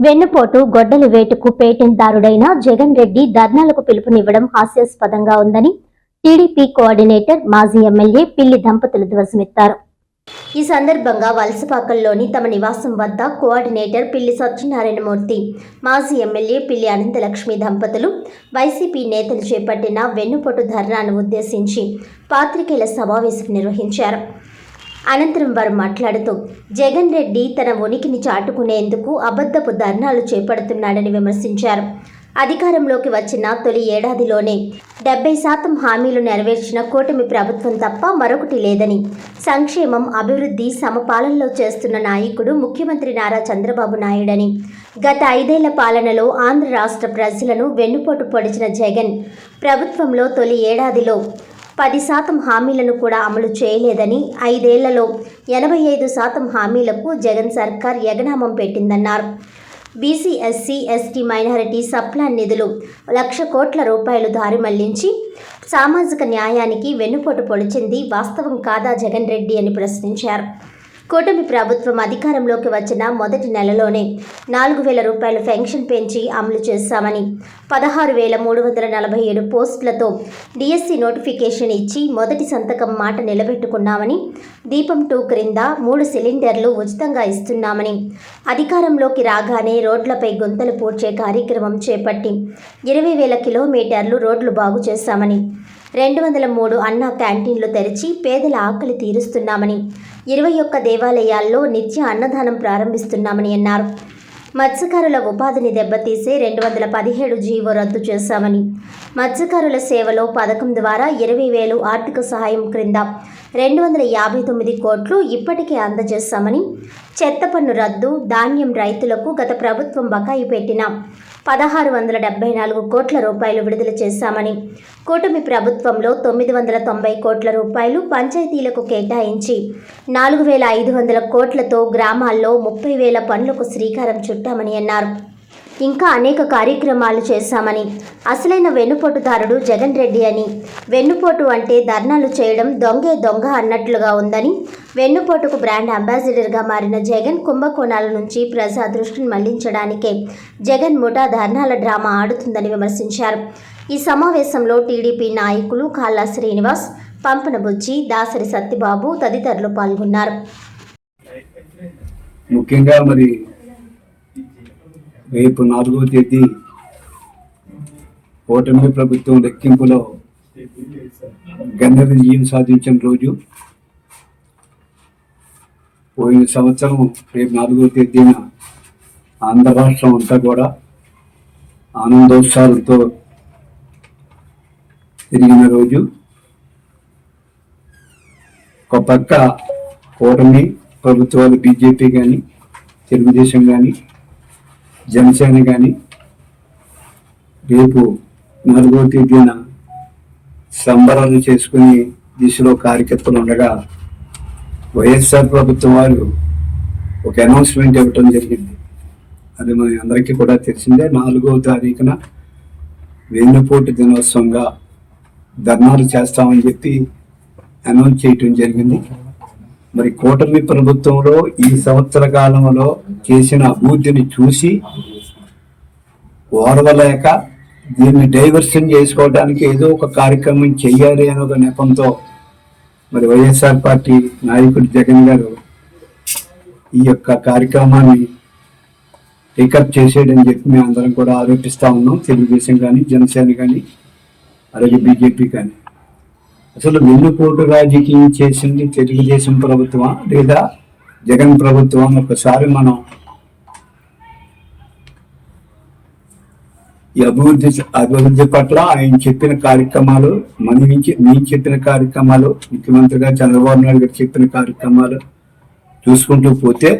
వెన్నుపోటు గొడ్డలి వేటుకు పేటెంట్దారుడైన జగన్ రెడ్డి ధర్నాలకు పిలుపునివ్వడం హాస్యాస్పదంగా ఉందని టీడీపీ కోఆర్డినేటర్ మాజీ ఎమ్మెల్యే పిల్లి దంపతులు ధ్వజమెత్తారు. ఈ సందర్భంగా వలసపాకల్లోని తమ నివాసం వద్ద కోఆర్డినేటర్ పిల్లి సత్యనారాయణమూర్తి మాజీ ఎమ్మెల్యే పిల్లి అనంతలక్ష్మి దంపతులు వైసీపీ నేతలు చేపట్టిన వెన్నుపోటు ధర్నాను ఉద్దేశించి పాత్రికేయుల సమావేశం నిర్వహించారు. అనంతరం వారు మాట్లాడుతూ జగన్ రెడ్డి తన ఉనికిని చాటుకునేందుకు అబద్ధపు ధర్నాలు చేపడుతున్నాడని విమర్శించారు. అధికారంలోకి వచ్చిన తొలి ఏడాదిలోనే డెబ్బై శాతం హామీలు నెరవేర్చిన కూటమి ప్రభుత్వం తప్ప మరొకటి లేదని సంక్షేమం అభివృద్ధి సమపాలనలో చేస్తున్న నాయకుడు ముఖ్యమంత్రి నారా చంద్రబాబు నాయుడని గత ఐదేళ్ళ పాలనలో ఆంధ్ర రాష్ట్ర ప్రజలను వెన్నుపోటు పొడిచిన జగన్ ప్రభుత్వంలో తొలి ఏడాదిలో పది శాతం హామీలను కూడా అమలు చేయలేదని ఐదేళ్ళలో ఎనభై ఐదు శాతం హామీలకు జగన్ సర్కార్ ఎగనామం పెట్టిందన్నారు. B C S C S T minority sub plan నిధులు లక్ష కోట్ల రూపాయలు దారి మళ్ళించి సామాజిక న్యాయానికి వెన్నుపోటు పొడిచింది వాస్తవం కాదా జగన్ రెడ్డి అని ప్రశ్నించారు. కూటమి ప్రభుత్వం అధికారంలోకి వచ్చిన మొదటి నెలలోనే నాలుగు వేల రూపాయల పెన్షన్ పెంచి అమలు చేశామని పదహారు వేల మూడు వందల నలభై ఏడు పోస్టులతో డిఎస్సి నోటిఫికేషన్ ఇచ్చి మొదటి సంతకం మాట నిలబెట్టుకున్నామని దీపం టూ క్రింద మూడు సిలిండర్లు ఉచితంగా ఇస్తున్నామని అధికారంలోకి రాగానే రోడ్లపై గుంతలు పూడ్చే కార్యక్రమం చేపట్టి ఇరవై వేల కిలోమీటర్లు రోడ్లు బాగు చేశామని రెండు వందల మూడు అన్న క్యాంటీన్లు తెరిచి పేదల ఆకలి తీరుస్తున్నామని ఇరవై ఒక్క దేవాలయాల్లో నిత్య అన్నదానం ప్రారంభిస్తున్నామని అన్నారు. మత్స్యకారుల ఉపాధిని దెబ్బతీసే రెండు వందల పదిహేడు జీవో రద్దు చేశామని మత్స్యకారుల సేవలో పథకం ద్వారా ఇరవై వేలు ఆర్థిక సహాయం క్రింద రెండు వందల యాభై తొమ్మిది కోట్లు ఇప్పటికే అందజేశామని చెత్త పన్ను రద్దు ధాన్యం రైతులకు గత ప్రభుత్వం బకాయి పెట్టిన పదహారు వందల డెబ్బై నాలుగు కోట్ల రూపాయలు విడుదల చేశామని. కూటమి ప్రభుత్వంలో తొమ్మిది వందల తొంభై కోట్ల రూపాయలు పంచాయతీలకు కేటాయించి నాలుగు వేల ఐదు వందల కోట్లతో గ్రామాల్లో ముప్పై వేల పనులకు శ్రీకారం చుట్టామని అన్నారు. ఇంకా అనేక కార్యక్రమాలు చేశామని. అసలైన వెన్నుపోటుదారుడు జగన్ రెడ్డి అని. వెన్నుపోటు అంటే ధర్నాలు చేయడం దొంగే దొంగ అన్నట్లుగా ఉందని. వెన్నుపోటుకు బ్రాండ్ అంబాసిడర్గా మారిన జగన్ కుంభకోణాల నుంచి ప్రజా దృష్టిని మళ్ళించడానికే జగన్ ముఠా ధర్నాల డ్రామా ఆడుతుందని విమర్శించారు. ఈ సమావేశంలో టీడీపీ నాయకులు కాళ్ళ శ్రీనివాస్ పంపన బుజ్జి దాసరి సత్యబాబు తదితరులు పాల్గొన్నారు. ముఖ్యంగా మరి రేపు నాలుగవ తేదీ ఓటమి ప్రభుత్వం లెక్కింపులో ఘన విజయం సాధించిన రోజు పోయిన సంవత్సరం రేపు నాలుగవ తేదీన ఆంధ్ర రాష్ట్రం అంతా కూడా ఆనందోత్సాహాలతో తిరిగిన రోజు. ఒక పక్క కూటమి ప్రభుత్వాలు బీజేపీ కానీ తెలుగుదేశం కానీ జనసేన కానీ రేపు నాలుగో తేదీన సంబరాలు చేసుకుని దిశలో కార్యకర్తలు ఉండగా వైఎస్ఆర్ ప్రభుత్వం వారు ఒక అనౌన్స్మెంట్ ఇవ్వటం జరిగింది. అది మన అందరికీ కూడా తెలిసిందే. నాలుగో తారీఖున వెన్నుపోటు దినోత్సవంగా ధర్నాలు చేస్తామని చెప్పి అనౌన్స్ చేయటం జరిగింది. మరి కూటమి ప్రభుత్వంలో ఈ సంవత్సర కాలంలో చేసిన అభివృద్ధిని చూసి ఓర్వలేక దీన్ని డైవర్షన్ చేసుకోవడానికి ఏదో ఒక కార్యక్రమం చెయ్యాలి అనే ఒక నెపంతో మరి వైఎస్ఆర్ పార్టీ నాయకుడు జగన్ గారు ఈ యొక్క కార్యక్రమాన్ని టేకప్ చేసేయడని చెప్పి మేము అందరం కూడా ఆరోపిస్తా ఉన్నాం తెలుగుదేశం కానీ జనసేన కానీ అలాగే బీజేపీ కానీ అసలు వెన్నుపోటు రాజకీయం చేసింది తెలుగుదేశం ప్రభుత్వమా లేదా జగన్ ప్రభుత్వం? ఒకసారి మనం ఈ అభివృద్ధి అభివృద్ధి పట్ల ఆయన చెప్పిన కార్యక్రమాలు మన నుంచి మేము చెప్పిన కార్యక్రమాలు ముఖ్యమంత్రిగా చంద్రబాబు నాయుడు గారు చెప్పిన కార్యక్రమాలు చూసుకుంటూ పోతే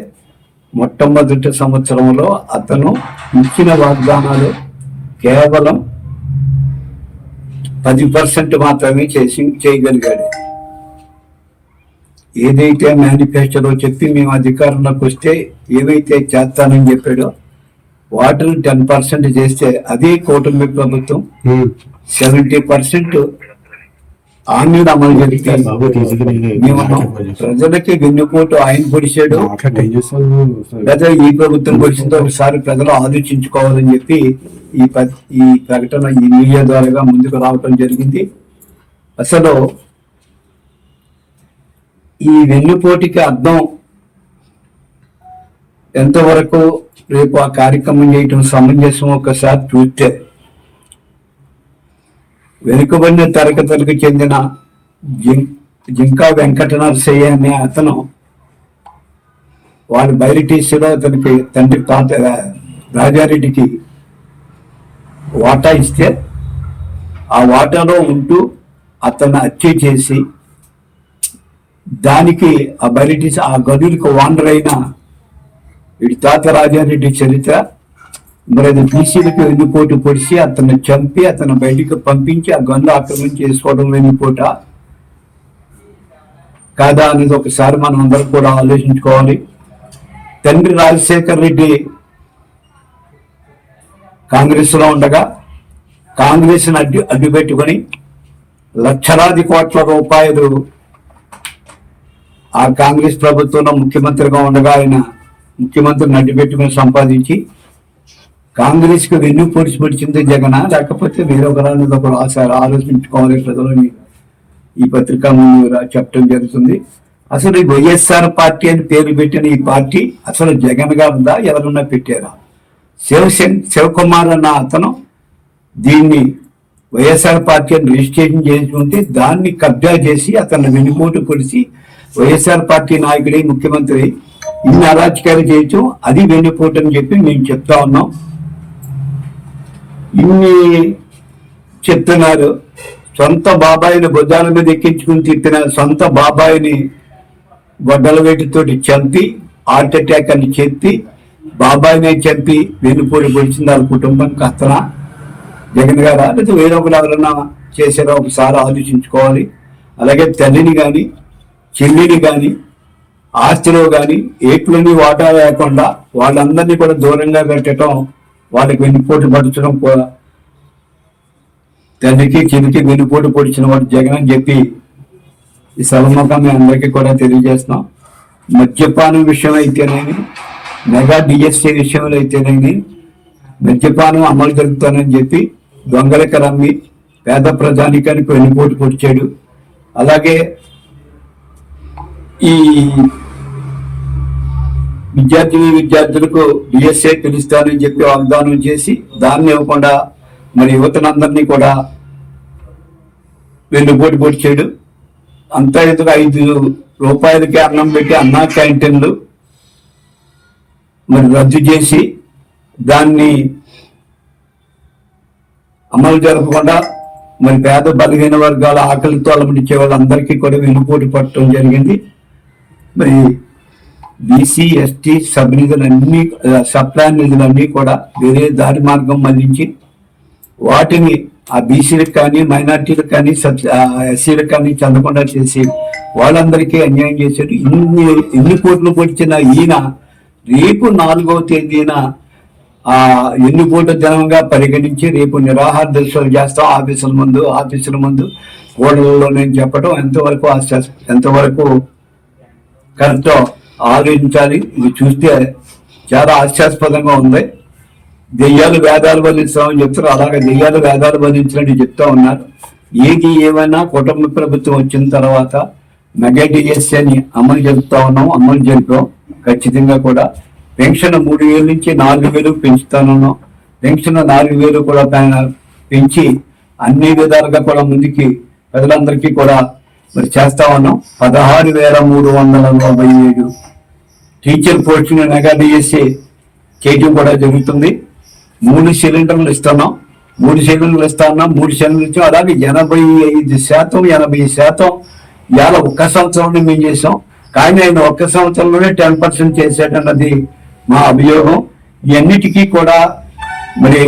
మొట్టమొదటి సంవత్సరంలో అతను ఇచ్చిన వాగ్దానాలు కేవలం పది పర్సెంట్ మాత్రమే చేసి చేయగలిగాడు. ఏదైతే మేనిఫెస్టోలో చెప్పి మేము అధికారంలోకి వస్తే ఏవైతే చేస్తానని చెప్పాడో వాటిని టెన్ పర్సెంట్ చేస్తే అదే కూటమి ప్రభుత్వం సెవెంటీ పర్సెంట్ హామీలు అమలు జరిగితే ప్రజలకి వెన్నుపోటు ఆయన పొడిచాడు. లేదా ఈ ప్రభుత్వం పొడిచిందో ఒకసారి ప్రజలు ఆలోచించుకోవాలని చెప్పి ఈ ఈ ప్రకటన ఈ మీడియా ద్వారా ముందుకు రావటం జరిగింది. అసలు ఈ వెన్నుపోటుకి అర్థం ఎంతవరకు రేపు ఆ కార్యక్రమం చేయటం సమంజసం? ఒకసారి చూస్తే వెనుకబడిన తరగతులకు చెందిన జిం- జింకా వెంకట నరసయ్య అనే అతను వాడు బయలుటీసీలో అతనికి తండ్రి తాత రాజారెడ్డికి వాటా ఇస్తే ఆ వాటాలో ఉంటూ అతను హత్య చేసి దానికి ఆ బయలుటీసీ ఆ గదులకు వాండర్ అయిన వీడి తాత రాజారెడ్డి చరిత్ర మరి అది బీసీలకు వెన్నుపోటు పొడిచి అతన్ని చంపి అతను బయటికి పంపించి ఆ గన్ను ఆక్రమణ చేసుకోవడం వెన్నుపోట కాదా అనేది ఒకసారి మనం అందరం కూడా ఆలోచించుకోవాలి. తండ్రి రాజశేఖర్ రెడ్డి కాంగ్రెస్లో ఉండగా కాంగ్రెస్ అడ్డు అడ్డు పెట్టుకొని లక్షలాది కోట్ల రూపాయలు ఆ కాంగ్రెస్ ప్రభుత్వంలో ముఖ్యమంత్రిగా ఉండగా ఆయన ముఖ్యమంత్రిని అడ్డుపెట్టుకుని సంపాదించి కాంగ్రెస్కు వెన్ను పొడిచి పొడిచింది జగన? లేకపోతే వేరొకరు అనేది ఒకరు ఆసారి ఆలోచించుకోవాలి ప్రజలని ఈ పత్రికా ముందు చెప్పడం జరుగుతుంది. అసలు ఈ వైఎస్ఆర్ పార్టీ అని పేరు పెట్టిన ఈ పార్టీ అసలు జగన్గా ఉందా? ఎవరన్నా పెట్టారా? శివసేన్ శివకుమార్ అన్న అతను దీన్ని వైఎస్ఆర్ పార్టీ అని రిజిస్ట్రేషన్ చేసుకుంటే దాన్ని కబ్జా చేసి అతన్ని వెన్నుపోటు పొడిచి వైఎస్ఆర్ పార్టీ నాయకుడి ముఖ్యమంత్రి ఇన్ని అరాచకాలు చేయొచ్చు అది వెన్నుపోటు అని చెప్పి మేము చెప్తా ఉన్నాం. ఇన్ని చెప్తున్నారు. సొంత బాబాయిని భుజాల మీద ఎక్కించుకుని తిప్పిన సొంత బాబాయిని గొడ్డల వేటితోటి చంపి హార్ట్ అటాక్ అని చెప్పి బాబాయిని చంపి వెన్నుపోటు పొడిచింది వాళ్ళ కుటుంబం కత్తనా జగన్ గారా లేదా వేరే ఎవరన్నా చేసారో ఒకసారి ఆలోచించుకోవాలి. అలాగే తల్లిని కానీ చెల్లిని కానీ ఆస్తిలో కానీ ఏట్లని వాటా లేకుండా వాళ్ళందరినీ కూడా దూరంగా పెట్టడం వాళ్ళకి వెన్నుపోటు పడుచడం కూడా. తండ్రికి చెల్లికి వెన్నుపోటు పొడిచిన వాడు జగన్ అని చెప్పి ఈ సభముఖం మీ అందరికీ కూడా తెలియజేస్తున్నాం. మద్యపానం విషయం అయితేనేమి మెగా డిఎస్సీ విషయంలో అయితేనేమి మద్యపానం అమలు జరుగుతానని చెప్పి దొంగలకి రమ్మి పేద ప్రజానికానికి వెన్నుపోటు పొడిచాడు అలాగే ఈ విద్యార్థిని విద్యార్థులకు డిఎస్ఏ పిలుస్తానని చెప్పి వాగ్దానం చేసి దాన్ని ఇవ్వకుండా మరి యువతనందరినీ కూడా వెన్నుపోటు పొడిచాడు అంతా ఇతర ఐదు రూపాయలకి అన్నం పెట్టి అన్నా క్యాంటీన్లు మరి రద్దు చేసి దాన్ని అమలు జరపకుండా మరి పేద బలహీన వర్గాల ఆకలితో అలమటించే వాళ్ళందరికీ కూడా వెన్నుపోటు పట్టడం జరిగింది. మరి B C S T sub నిధులన్నీ సప్లాన్ నిధులన్నీ కూడా వేరే దారి మార్గం మళ్ళించి వాటిని ఆ బీసీలకు కానీ మైనార్టీలకు కానీ సబ్ ఎస్సీలకు కానీ చెందకుండా చేసి వాళ్ళందరికీ అన్యాయం చేశారు. ఇన్ని ఎన్ని కోట్లు పొడిచిన ఈయన రేపు నాలుగవ తేదీన ఆ ఎన్ని కోట్ల జనంగా పరిగణించి రేపు నిరాహార దర్శనం చేస్తాం ఆఫీసుల ముందు ఆఫీసుల ముందు ఓడలలో నేను చెప్పడం ఎంతవరకు ఆశ్చర్య ఎంతవరకు కరెక్టో ఆలోచించాలి. ఇది చూస్తే చాలా హాస్యాస్పదంగా ఉంది. దెయ్యాలు వేదాలు బంధిస్తామని చెప్తారు అలాగే దెయ్యాలు వేదాలు బంధించినట్టు చెప్తా ఉన్నారు. ఏది ఏమైనా కుటుంబ ప్రభుత్వం వచ్చిన తర్వాత మెగా అని అమలు జరుపుతా ఉన్నాం అమలు జరిపాం ఖచ్చితంగా కూడా పెన్షన్ మూడు వేల నుంచి నాలుగు వేలు పెంచుతానున్నాం పెన్షన్ నాలుగు వేలు కూడా పైన పెంచి అన్ని విధాలుగా కూడా ముందుకి ప్రజలందరికీ కూడా మరి చేస్తా ఉన్నాం. పదహారు వేల మూడు వందల నలభై ఏడు టీచర్ పోస్టుని మెగా డిఎస్సీ చేయటం కూడా జరుగుతుంది. మూడు సిలిండర్లు ఇస్తున్నాం. మూడు సిలిండర్లు ఇస్తా ఉన్నాం మూడు సిలిండర్లు ఇచ్చాం. అలాగే ఎనభై ఐదు శాతం ఎనభై శాతం ఇవాళ ఒక్క సంవత్సరంలో మేము చేసాం కానీ ఆయన ఒక్క సంవత్సరంలోనే టెన్ పర్సెంట్ చేశాడన్నది మా అభియోగం. ఇవన్నిటికీ కూడా మరి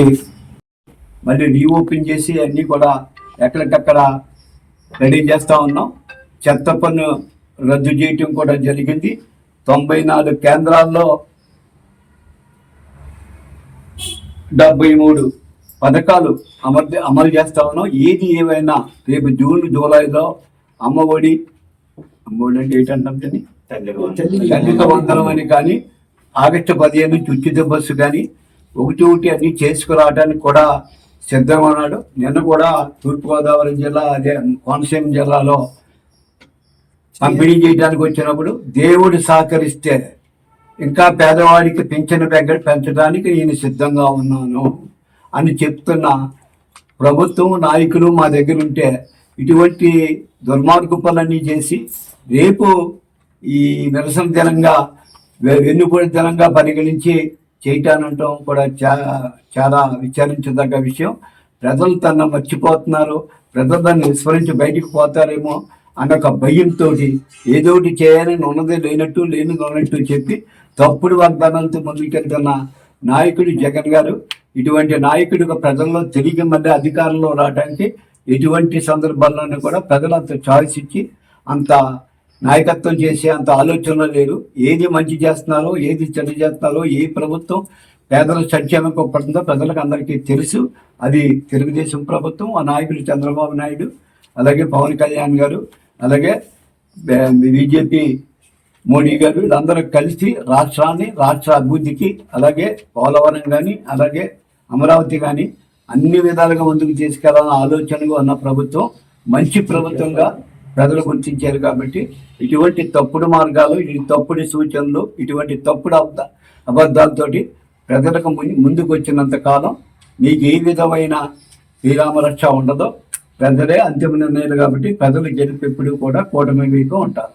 మళ్ళీ రీఓపెన్ చేసి అన్ని కూడా ఎక్కడికక్కడ రెడీ చేస్తా ఉన్నాం. చెత్త పన్ను రద్దు చేయటం కూడా జరిగింది. తొంభై నాలుగు కేంద్రాల్లో డెబ్బై మూడు పథకాలు అమలు అమలు చేస్తా ఉన్నాం. ఏది ఏమైనా రేపు జూన్ జూలైలో అమ్మఒడి అమ్మఒడి అంటే ఏంటంటాం తల్లి తల్లికి వందనం అని కానీ ఆగస్టు పదిహేను నుంచి ఉచిత బస్సు కానీ ఒకటి ఒకటి అన్ని చేసుకురావడానికి కూడా సిద్ధంగా ఉన్నాడు నిన్న కూడా తూర్పుగోదావరి జిల్లా అదే కోనసీమ జిల్లాలో పంపిణీ చేయడానికి వచ్చినప్పుడు దేవుడు సహకరిస్తే ఇంకా పేదవాడికి పెంచిన దగ్గర పెంచడానికి నేను సిద్ధంగా ఉన్నాను అని చెప్తున్న ప్రభుత్వం నాయకులు మా దగ్గర ఉంటే ఇటువంటి దుర్మార్గ పనులన్నీ చేసి రేపు ఈ నిరసన దినంగా వె- దినంగా పరిగణించి చేయటానంటాం కూడా చా చాలా విచారించదగ్గ విషయం. ప్రజలు తన మర్చిపోతున్నారు. ప్రజలు దాన్ని విస్మరించి బయటికి పోతారేమో అన్న ఒక భయంతో ఏదో ఒకటి చేయాలని ఉన్నది లేనట్టు లేనిది ఉన్నట్టు చెప్పి తప్పుడు వాగ్దానాలతో ముందుకెళ్తున్న నాయకుడు జగన్ గారు. ఇటువంటి నాయకుడు ప్రజల్లో తిరిగి మళ్ళీ అధికారంలో రావడానికి ఎటువంటి సందర్భాల్లోనూ కూడా ప్రజలు అంత చాయిస్ ఇచ్చి అంత నాయకత్వం చేసే అంత ఆలోచన లేరు ఏది మంచి చేస్తున్నారో ఏది చెడు చేస్తున్నారో ఏ ప్రభుత్వం పేదల సంక్షేమం పడుతుందో ప్రజలకు అందరికీ తెలుసు. అది తెలుగుదేశం ప్రభుత్వం ఆ నాయకుడు చంద్రబాబు నాయుడు అలాగే పవన్ కళ్యాణ్ గారు అలాగే బీజేపీ మోడీ గారు వీళ్ళందరూ కలిసి రాష్ట్రాన్ని రాష్ట్ర అభివృద్ధికి అలాగే పోలవరం కానీ అలాగే అమరావతి కానీ అన్ని విధాలుగా ముందుకు తీసుకెళ్ళాలన్న ఆలోచనగా ఉన్న ప్రభుత్వం మంచి ప్రభుత్వంగా ప్రజలు గుర్తించారు కాబట్టి ఇటువంటి తప్పుడు మార్గాలు ఈ తప్పుడు సూచనలు ఇటువంటి తప్పుడు అబద్ధ అబద్ధాలతోటి ప్రజలకు ముం- ముందుకు వచ్చినంత కాలం మీకు ఏ విధమైన శ్రీరామరక్ష ఉండదో ప్రజలే అంతిమ నిర్ణయాలు కాబట్టి ప్రజలు గెలుపు ఎప్పుడు కూడా కూటమి మీకు ఉంటారు.